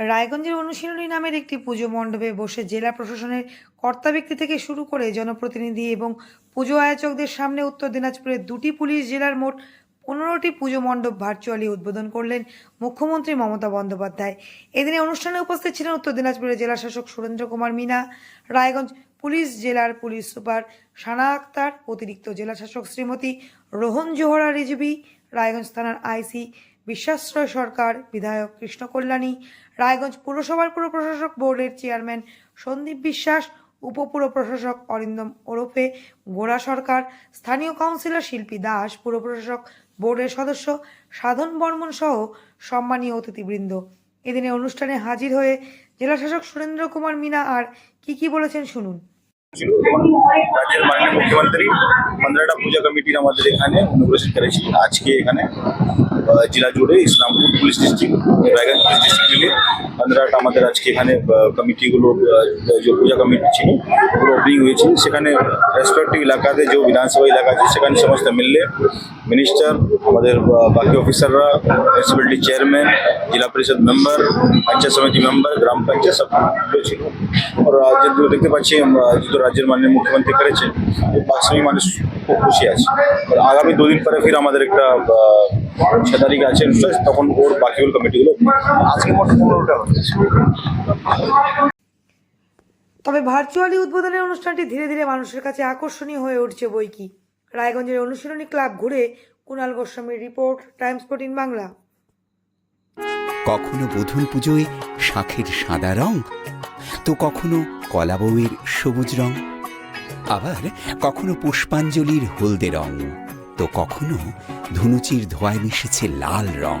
রায়গঞ্জের অনুশীলনী নামের একটি পুজো মণ্ডপে বসে জেলা প্রশাসনের কর্তা ব্যক্তি থেকে শুরু করে জনপ্রতিনিধি এবং পুজো আয়োজকদের সামনে উত্তর দিনাজপুরের দুটি পুলিশ জেলার মোট পনেরোটি পুজো মণ্ডপ ভার্চুয়ালি উদ্বোধন করলেন মুখ্যমন্ত্রী মমতা বন্দ্যোপাধ্যায়। এদিনে অনুষ্ঠানে উপস্থিত ছিলেন উত্তর দিনাজপুরের জেলা শাসক সুরেন্দ্র কুমার মিনা, রায়গঞ্জ পুলিশ জেলার পুলিশ সুপার সানা আক্তার, অতিরিক্ত জেলা শাসক শ্রীমতী রোহন জোহরা রিজভি, রায়গঞ্জ থানার আইসি বিশ্বাশ্রয় সরকার, বিধায়ক কৃষ্ণ কল্যাণী রায়গঞ্জ পুরসভার পুর প্রশাসক বোর্ডের চেয়ারম্যান সন্দীপ বিশ্বাস, উপপুর প্রশাসক অরিন্দম ওরফে, গোড়া সরকার, স্থানীয় কাউন্সিলর শিল্পী দাস, পুর প্রশাসক বোর্ডের সদস্য সাধন বর্মন সহ সম্মানীয় অতিথিবৃন্দ। এদিনে অনুষ্ঠানে হাজির হয়ে জেলাশাসক সুরেন্দ্র কুমার মিনা আর কি কি বলেছেন শুনুন। রাজ্যের মাননীয় মুখ্যমন্ত্রী পনেরোটা পূজা কমিটির আমাদের এখানে ইনোগ্রেশন করেছি আজকে এখানে জেলা জুড়ে Islampur police district Raiganj police district মিলে পনেরোটা আমাদের আজকে এখানে কমিটিগুলো যে পূজা কমিটি ছিল পুরো ওপেনিং হয়েছে। সেখানে রেসপেক্টিভ এলাকাতে যে বিধানসভা এলাকা আছে, সেখানে সমস্ত মিললে মিনিস্টার আমাদের বাকি অফিসাররা মিউনিসিপ্যালিটি চেয়ারম্যান জেলা পরিষদ মেম্বার পঞ্চায়েত সমিতি মেম্বার গ্রাম পঞ্চায়েত সব ছিল। আর যেহেতু দেখতে পাচ্ছি যেহেতু রাজ্যের মাননীয় মুখ্যমন্ত্রী করেছেন, এই মানুষ খুব খুশি আছে। আগামী দুদিন পরে ফির আমাদের একটা ছ তারিখ আছে তখন ওর বাকিগুলো কমিটিগুলো, আজকে মোট পনেরোটা হচ্ছে তবে ভার্চুয়ালি উদ্বোধনের অনুষ্ঠানটি ধীরে ধীরে মানুষের কাছে আকর্ষণীয় হয়ে উঠছে বই কি রায়গঞ্জের অনুশীলনী ক্লাব ঘুরে কুণাল গোস্বামীর রিপোর্ট, টাইমস ফোর্টিন বাংলা। কখনো বধূর পুজোয় শাঁখের সাদা রং? তো কখনো কলা বউয়ের সবুজ রং? আবার কখনো পুষ্পাঞ্জলির হলদে রং? তো কখনো ধুনুচির ধোয়ায় মিশেছে লাল রং?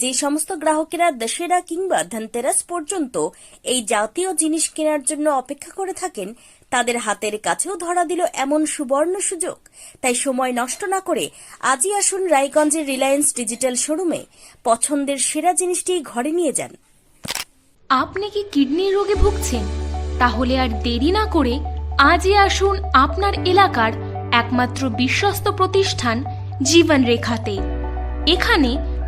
যে সমস্ত গ্রাহকেরা দশেরা কিংবা ধনতেরাস পর্যন্ত এই জাতীয় জিনিস কেনার জন্য অপেক্ষা করে থাকেন, তাদের হাতের কাছেও ধরা দিল এমন সুবর্ণ সুযোগ। তাই সময় নষ্ট না করে আজই আসুন রায়গঞ্জের রিলায়েন্স ডিজিটাল শোরুমে পছন্দের সেরা জিনিসটি ঘরে নিয়ে যান। আপনি কি কিডনির রোগে ভুগছেন? তাহলে আর দেরি না করে আজই আসুন আপনার এলাকার একমাত্র বিশ্বস্ত প্রতিষ্ঠান জীবন রেখাতে এখানে